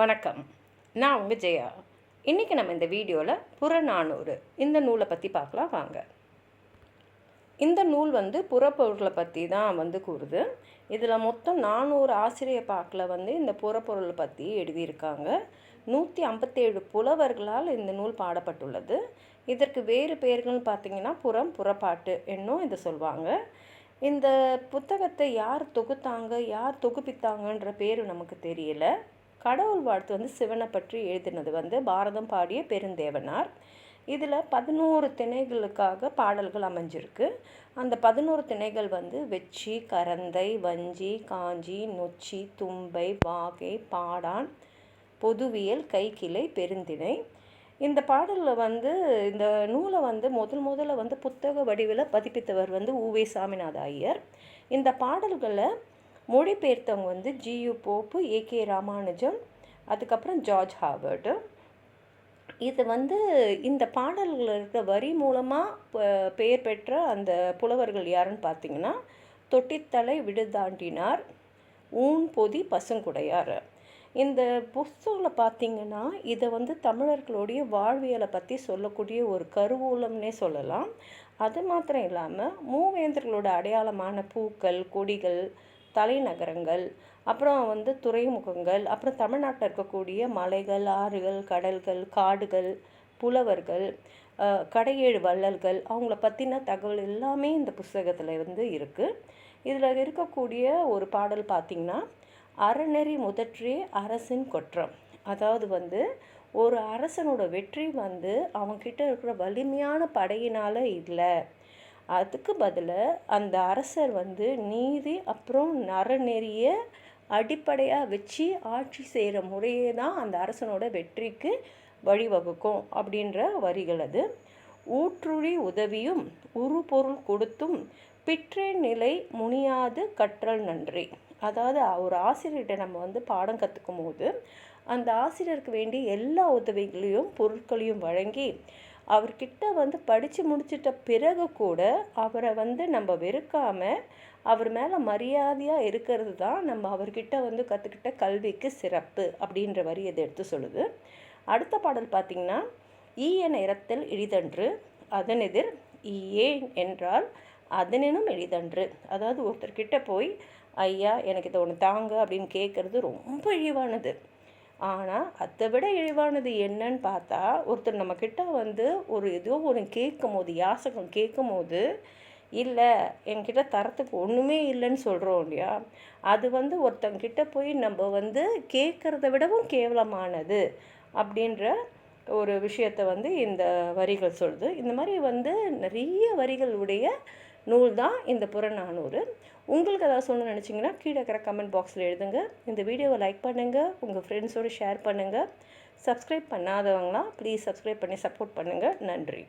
வணக்கம். நான் உங்கள் ஜெயா. இன்றைக்கி நம்ம இந்த வீடியோவில் புறநானூறு இந்த நூலை பற்றி பார்க்கலாம் வாங்க. இந்த நூல் வந்து புறப்பொருளை பற்றி தான் வந்து கூறுது. இதில் மொத்தம் நானூறு ஆசிரியர் பாக்கில் வந்து இந்த புறப்பொருளை பற்றி எழுதியிருக்காங்க. நூற்றி ஐம்பத்தேழு புலவர்களால் இந்த நூல் பாடப்பட்டுள்ளது. இதற்கு வேறு பெயர்கள்னு பார்த்தீங்கன்னா புறம் புறப்பாட்டு என்னும் இதை சொல்லுவாங்க. இந்த புத்தகத்தை யார் தொகுத்தாங்க யார் தொகுப்பித்தாங்கன்ற பேர் நமக்கு தெரியல. கடவுள் வாழ்த்து வந்து சிவனை பற்றி எழுதினது வந்து பாரதம் பாடிய பெருந்தேவனார். இதில் பதினோரு திணைகளுக்காக பாடல்கள் அமைஞ்சிருக்கு. அந்த பதினோரு திணைகள் வந்து வெச்சி கரந்தை வஞ்சி காஞ்சி நொச்சி தும்பை வாகை பாடான் பொதுவியல் கைக்கிளை பெருந்திணை. இந்த பாடலில் வந்து இந்த நூலை வந்து முதல் முதல்ல வந்து புத்தக வடிவில் பதிப்பித்தவர் வந்து ஊவே சாமிநாத ஐயர். இந்த பாடல்களை மொழிபெயர்த்தவங்க வந்து ஜியு போப்பு ஏகே ராமானுஜம் அதுக்கப்புறம் ஜார்ஜ் ஹாவர்டு இது வந்து இந்த பாடல்கள் இருக்கிற வரி மூலமாக பெயர் பெற்ற அந்த புலவர்கள் யாருன்னு பார்த்தீங்கன்னா தொட்டித்தலை விடுதாண்டினார் ஊன் பொதி பசுங்குடையார். இந்த புஸ்தகத்தில் பார்த்தீங்கன்னா இதை வந்து தமிழர்களுடைய வாழ்வியலை பற்றி சொல்லக்கூடிய ஒரு கருவூலம்னே சொல்லலாம். அது மாத்திரம் இல்லாமல் மூவேந்தர்களோட அடையாளமான பூக்கள் கொடிகள் தலைநகரங்கள் அப்புறம் வந்து துறைமுகங்கள் அப்புறம் தமிழ்நாட்டில் இருக்கக்கூடிய மலைகள் ஆறுகள் கடல்கள் காடுகள் புலவர்கள் கடையேழு வள்ளல்கள் அவங்கள பற்றின தகவல் எல்லாமே இந்த புஸ்தகத்தில் வந்து இருக்குது இதில் இருக்கக்கூடிய ஒரு பாடல் பார்த்திங்கன்னா அறநெறி முதற்றே அரசின் கொற்றம் அதாவது வந்து ஒரு அரசனோட வெற்றி வந்து அவன்கிட்ட இருக்கிற வலிமையான படையினால் இல்லை. அதுக்கு பதிலாக அந்த அரசர் வந்து நீதி அப்புறம் நறநெறிய அடிப்படையாக வச்சு ஆட்சி செய்கிற முறையே தான் அந்த அரசனோட வெற்றிக்கு வழிவகுக்கும் அப்படின்ற வரிகள் அது. ஊற்றுழி உதவியும் உருபொருள் கொடுத்தும் பிற்றே நிலை முனியாது கற்றல் நன்றி. அதாவது ஒரு ஆசிரியர்கிட்ட நம்ம வந்து பாடம் கற்றுக்கும் போது அந்த ஆசிரியருக்கு வேண்டி எல்லா உதவிகளையும் பொருட்களையும் வழங்கி அவர்கிட்ட வந்து படித்து முடிச்சிட்ட பிறகு கூட அவரை வந்து நம்ம வெறுக்காமல் அவர் மேலே மரியாதையாக இருக்கிறது தான் நம்ம அவர்கிட்ட வந்து கற்றுக்கிட்ட கல்விக்கு சிறப்பு அப்படின்ற வரி இதை எடுத்து சொல்லுது. அடுத்த பாடல் பார்த்திங்கன்னா ஈயன இரத்தல் எளிதன்று அதனெதிர் ஏன் என்றால் அதனினும் எளிதன்று அதாவது ஒருத்தர்கிட்ட போய் ஐயா எனக்கு இதை ஒன்று தாங்க அப்படின்னு கேட்குறது ரொம்ப இழிவானது. ஆனால் அதை விட இழிவானது என்னன்னு பார்த்தா ஒருத்தர் நம்மக்கிட்ட வந்து ஒரு ஏதோ ஒன்று கேட்கும் போது யாசகம் கேட்கும் போது இல்லை என்கிட்ட தரத்துக்கு ஒன்றுமே இல்லைன்னு சொல்கிறோம் இல்லையா? அது வந்து ஒருத்தங்கிட்ட போய் நம்ம வந்து கேட்குறத விடவும் கேவலமானது அப்படின்ற ஒரு விஷயத்தை வந்து இந்த வரிகள் சொல்லுது. இந்த மாதிரி வந்து நிறைய வரிகளுடைய நூல் தான் இந்த புறநானூறு. உங்களுக்கு ஏதாவது சொல்லணும்னு நினச்சிங்கன்னா கீழே இருக்கிற கமெண்ட் பாக்ஸில் எழுதுங்க. இந்த வீடியோவை லைக் பண்ணுங்கள் உங்கள் ஃப்ரெண்ட்ஸோடு ஷேர் பண்ணுங்கள் சப்ஸ்கிரைப் பண்ணாதவங்களாம் ப்ளீஸ் சப்ஸ்கிரைப் பண்ணி சப்போர்ட் பண்ணுங்கள் நன்றி.